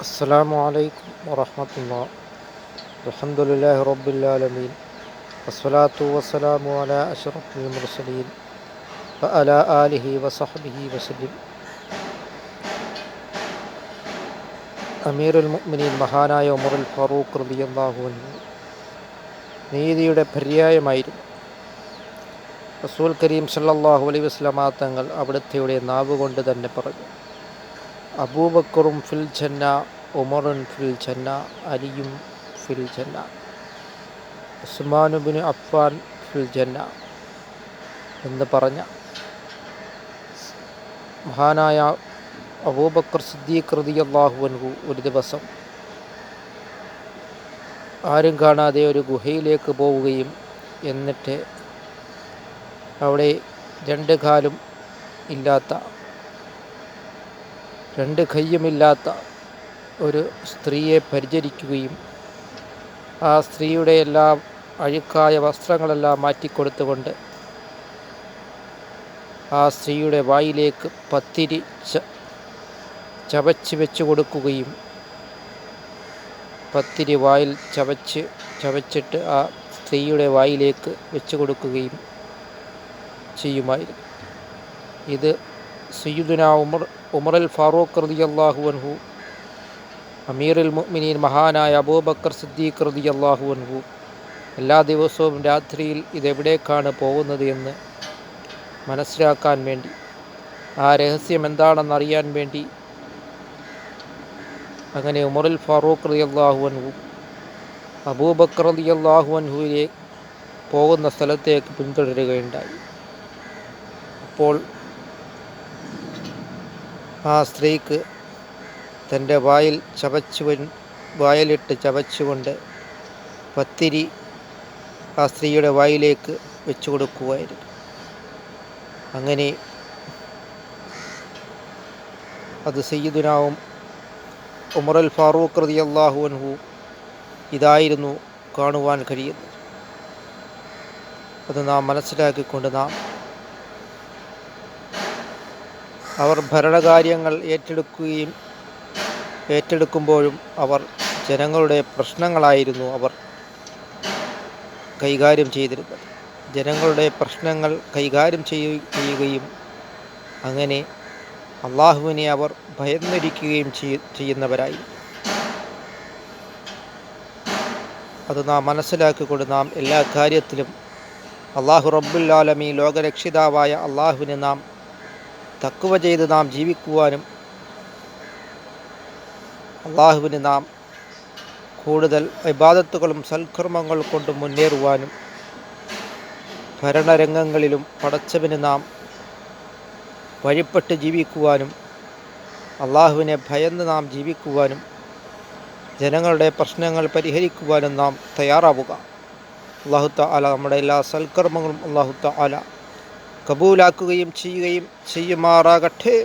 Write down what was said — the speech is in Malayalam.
السلام عليكم ورحمة الله الحمد لله رب العالمين والصلاة والسلام على أشرف المرسلين وعلى آله وصحبه وسلم അമീറുൽ മുഅ്മിനീൻ മഹാനായ ഉമറുൽ ഫറൂഖ് റളിയല്ലാഹു അൻഹു നീതിയുടെ പര്യായമായിരുന്നു റസൂൽ കരീം സല്ലല്ലാഹു അലൈഹി വസല്ലമ തങ്ങൾ അവിടുത്തെയുടെ നാവ് കൊണ്ട് തന്നെ പറഞ്ഞു അബൂബക്കറും ഫിൽ ജന്ന ഉമറുൻ ഫിൽ ജന്ന അലിയും ഫിൽ ജന്ന ഉസ്മാനുബിന് അഫ്വാൻ ഫിൽ ജന്ന എന്ന് പറഞ്ഞ മഹാനായ അബൂബക്കർ സിദ്ദീഖ് റളിയല്ലാഹു അൻഹു ഒരു ദിവസം ആരും കാണാതെ ഒരു ഗുഹയിലേക്ക് പോവുകയും എന്നിട്ട് അവിടെ രണ്ട് കാലും ഇല്ലാത്ത രണ്ട് കയ്യുമില്ലാത്ത ഒരു സ്ത്രീയെ പരിചരിക്കുകയും ആ സ്ത്രീയുടെ എല്ലാ അഴുക്കായ വസ്ത്രങ്ങളെല്ലാം മാറ്റിക്കൊടുത്തുകൊണ്ട് ആ സ്ത്രീയുടെ വായിലേക്ക് പത്തിരി ച ചവച്ച് വെച്ച് കൊടുക്കുകയും പത്തിരി വായിൽ ചവച്ച് ചവച്ചിട്ട് ആ സ്ത്രീയുടെ വായിലേക്ക് വെച്ച് കൊടുക്കുകയും ചെയ്യുമായിരുന്നു. ഇത് സയ്യിദുന ഉമർ ഉമറുൽ ഫാറൂഖ് റതി റളിയല്ലാഹു അൻഹു അമീറുൽ മുഅ്മിനീൻ മഹാനായ അബൂബക്കർ സിദ്ദീഖ് റതി അള്ളാഹു അൻഹു എല്ലാ ദിവസവും രാത്രിയിൽ ഇതെവിടേക്കാണ് പോകുന്നത് എന്ന് മനസ്സിലാക്കാൻ വേണ്ടി ആ രഹസ്യം എന്താണെന്ന് അറിയാൻ വേണ്ടി അങ്ങനെ ഉമറുൽ ഫാറൂഖ് റതി അള്ളാഹു അൻഹു അബൂബക്കർ റതി അള്ളാഹു അൻഹുവിലെ പോകുന്ന സ്ഥലത്തേക്ക് പിന്തുടരുകയുണ്ടായി. അപ്പോൾ ആ സ്ത്രീക്ക് തന്റെ വായിൽ ചവച്ചു വായലിട്ട് ചവച്ചുകൊണ്ട് പത്തിരി ആ സ്ത്രീയുടെ വായിലേക്ക് വെച്ചു കൊടുക്കുമായിരുന്നു അങ്ങനെ അത് സയ്യിദുനാവും അൽ ഫാറൂഖ് റതി അള്ളാഹു അൻഹു ഇതായിരുന്നു കാണുവാൻ കഴിയുന്നത്. അത് നാം മനസ്സിലാക്കിക്കൊണ്ട് നാം അവർ ഭരണകാര്യങ്ങൾ ഏറ്റെടുക്കുകയും ഏറ്റെടുക്കുമ്പോഴും അവർ ജനങ്ങളുടെ പ്രശ്നങ്ങളായിരുന്നു അവർ കൈകാര്യം ചെയ്തിരുന്നത്. ജനങ്ങളുടെ പ്രശ്നങ്ങൾ കൈകാര്യം ചെയ്യുകയും അങ്ങനെ അള്ളാഹുവിനെ അവർ ഭയന്നിരിക്കുകയും ചെയ്യുന്നവരായി. അത് നാം മനസ്സിലാക്കിക്കൊണ്ട് നാം എല്ലാ കാര്യത്തിലും അള്ളാഹു റബ്ബുല്ലാലമി ലോകരക്ഷിതാവായ അള്ളാഹുവിനെ നാം തക്കുവ ചെയ്ത് നാം ജീവിക്കുവാനും അള്ളാഹുവിന് നാം കൂടുതൽ വിവാദത്തുകളും സൽക്കർമ്മങ്ങൾ കൊണ്ട് മുന്നേറുവാനും ഭരണരംഗങ്ങളിലും പടച്ചവന് നാം വഴിപ്പെട്ട് ജീവിക്കുവാനും അള്ളാഹുവിനെ ഭയന്ന് നാം ജീവിക്കുവാനും ജനങ്ങളുടെ പ്രശ്നങ്ങൾ പരിഹരിക്കുവാനും നാം തയ്യാറാവുക. അള്ളാഹുത്ത ആല നമ്മുടെ എല്ലാ സൽക്കർമ്മങ്ങളും അള്ളാഹുത്ത ആല കബൂലാക്കുകയും ചെയ്യുകയും ചെയ്യുമാറാകട്ടെ.